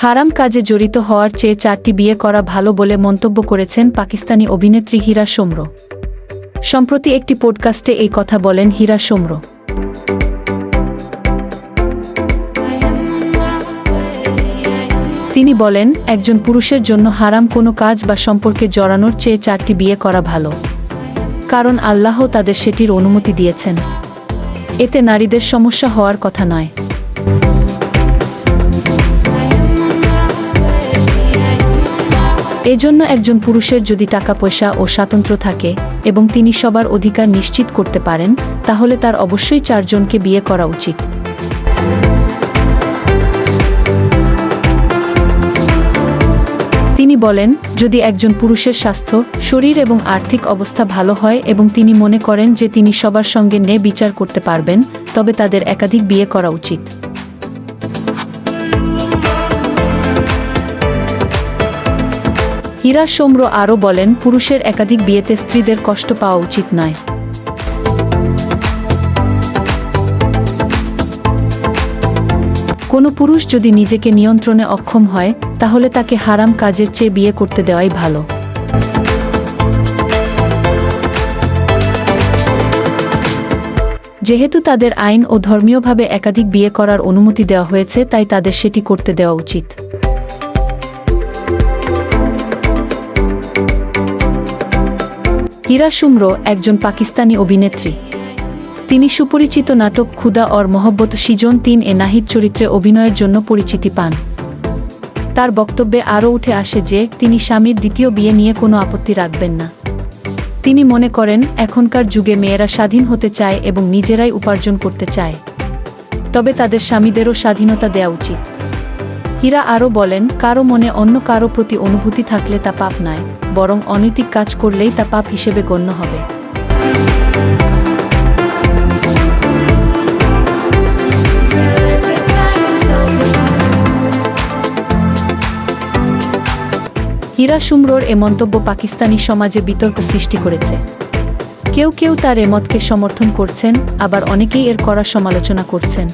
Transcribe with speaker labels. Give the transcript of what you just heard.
Speaker 1: হারাম কাজে জড়িত হওয়ার চেয়ে চারটি বিয়ে করা ভালো বলে মন্তব্য করেছেন পাকিস্তানি অভিনেত্রী হীরা সোমর। সম্প্রতি একটি পডকাস্টে এই কথা বলেন হীরা সোমর। তিনি বলেন, একজন পুরুষের জন্য হারাম কোনো কাজ বা সম্পর্কে জড়ানোর চেয়ে চারটি বিয়ে করা ভালো। কারণ আল্লাহ তাদের সেটির অনুমতি দিয়েছেন। এতে নারীদের সমস্যা হওয়ার কথা নয়। এজন্য একজন পুরুষের যদি টাকা, পয়সা ও স্বাতন্ত্র্য থাকে এবং তিনি সবার অধিকার নিশ্চিত করতে পারেন, তাহলে তার অবশ্যই চারজনকে বিয়ে করা উচিত। তিনি বলেন, যদি একজন পুরুষের স্বাস্থ্য, শরীর এবং আর্থিক অবস্থা ভালো হয় এবং তিনি মনে করেন যে তিনি সবার সঙ্গে নে বিচার করতে পারবেন, তবে তাদের একাধিক বিয়ে করা উচিত। হীরা সোমর আরও বলেন, পুরুষের একাধিক বিয়েতে স্ত্রীদের কষ্ট পাওয়া উচিত নয়। কোনো পুরুষ যদি নিজেকে নিয়ন্ত্রণে অক্ষম হয়, তাহলে তাকে হারাম কাজের চেয়ে বিয়ে করতে দেওয়াই ভালো। যেহেতু তাদের আইন ও ধর্মীয়ভাবে একাধিক বিয়ে করার অনুমতি দেওয়া হয়েছে, তাই তাদের সেটি করতে দেওয়া উচিত। হীরা সুমর একজন পাকিস্তানি অভিনেত্রী। তিনি সুপরিচিত নাটক ক্ষুদা অর মহব্বত সিজন তিন এ নাহিদ চরিত্রে অভিনয়ের জন্য পরিচিতি পান। তার বক্তব্যে আরও উঠে আসে যে, তিনি স্বামীর দ্বিতীয় বিয়ে নিয়ে কোনো আপত্তি রাখবেন না। তিনি মনে করেন, এখনকার যুগে মেয়েরা স্বাধীন হতে চায় এবং নিজেরাই উপার্জন করতে চায়। তবে তাদের স্বামীদেরও স্বাধীনতা দেওয়া উচিত। হীরা আরও বলেন, কারও মনে অন্য কারও প্রতি অনুভূতি থাকলে তা পাপ নয়, বরং অনৈতিক কাজ করলেই তা পাপ হিসেবে গণ্য হবে। হীরা সুমরোর এ মন্তব্য পাকিস্তানি সমাজে বিতর্ক সৃষ্টি করেছে। কেউ কেউ তার এমতকে সমর্থন করছেন, আবার অনেকেই এর কড়া সমালোচনা করছেন।